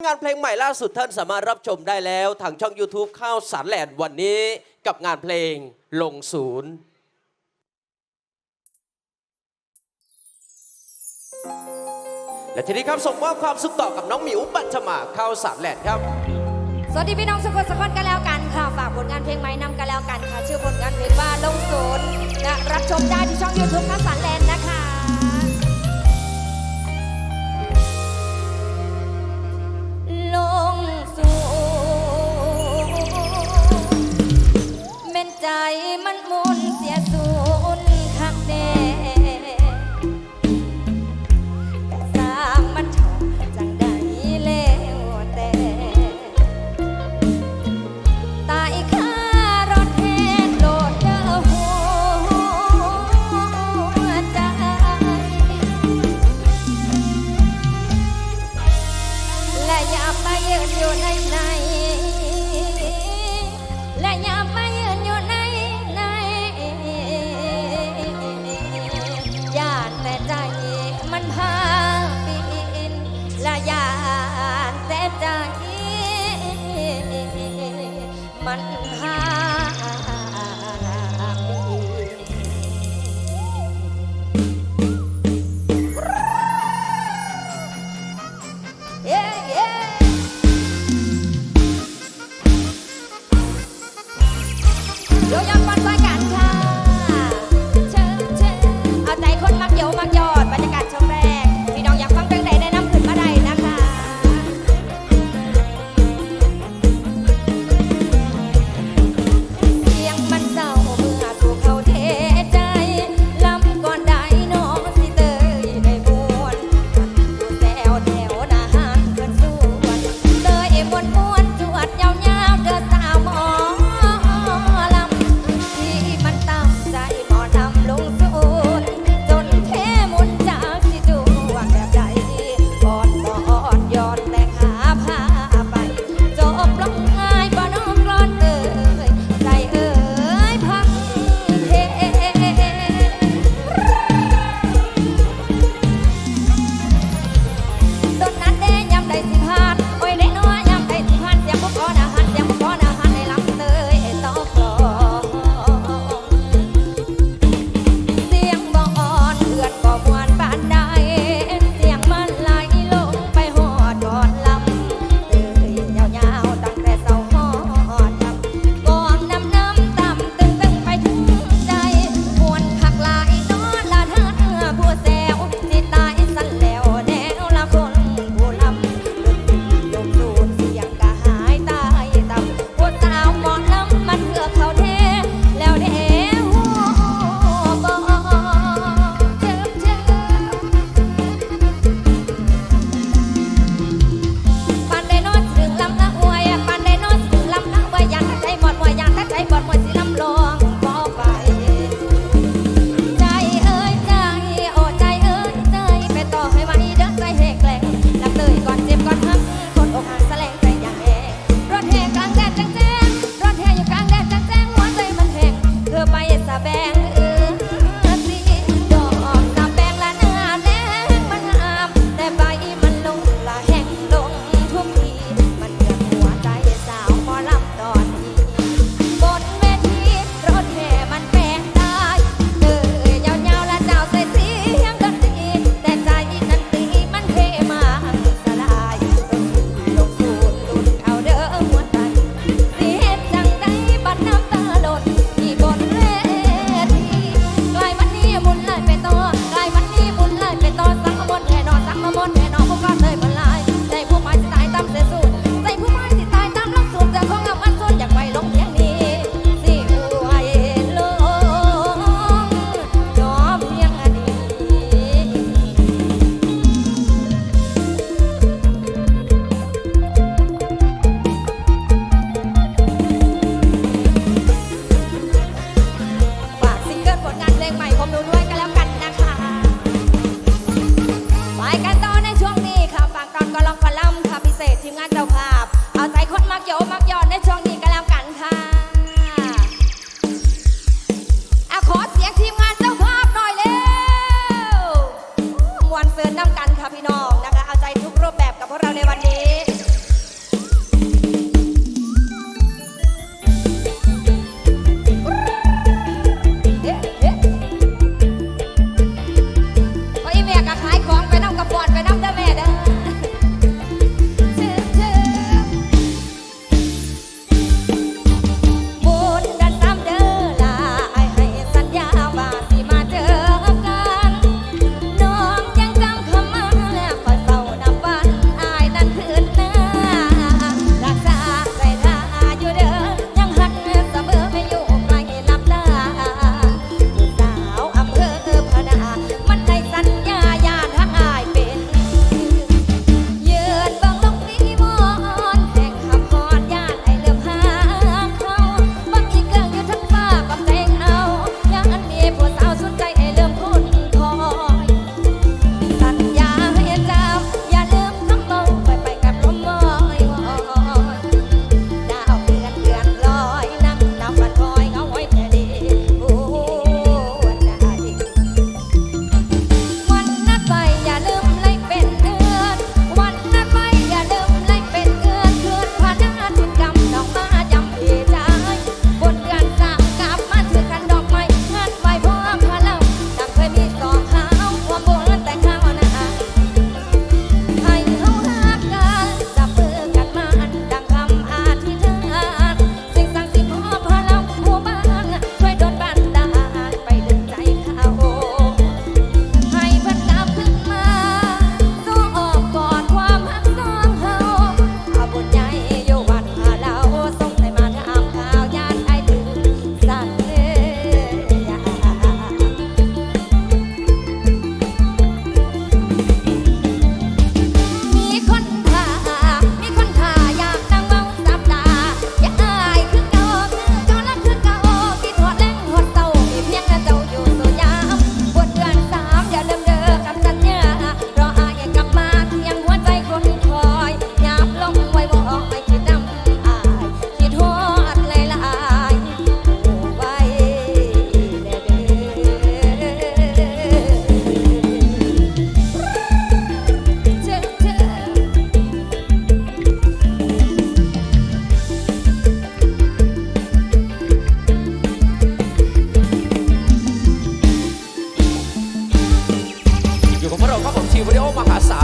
งานเพลงใหม่ล่าสุดท่านสามารถรับชมได้แล้วทางช่อง YouTube ข้าวสารแหลนด์วันนี้กับงานเพลงลงศูนย์และทีนี้ครับส่งมอบความสุขต่อกับน้องหมิวปัชมาข้าวสารแหลนด์ครับ สวัสดีพี่น้องสุขคนสกคนกันแล้วกันค่ะฝากผลงานเพลงใหม่นำกันแล้วกันค่ะชื่อผลงานเพลงว่าลงโซนย์และรับชมได้ที่ช่อง YouTube ข้าวสารแลนด์นะ มันมุนเสียสูนคักแน่สร้างมันเถอจังใดแล้วแต่ตายค่ารถแทนโหลดเด้อหัวใจ และอย่าไปยืนอยู่ในใน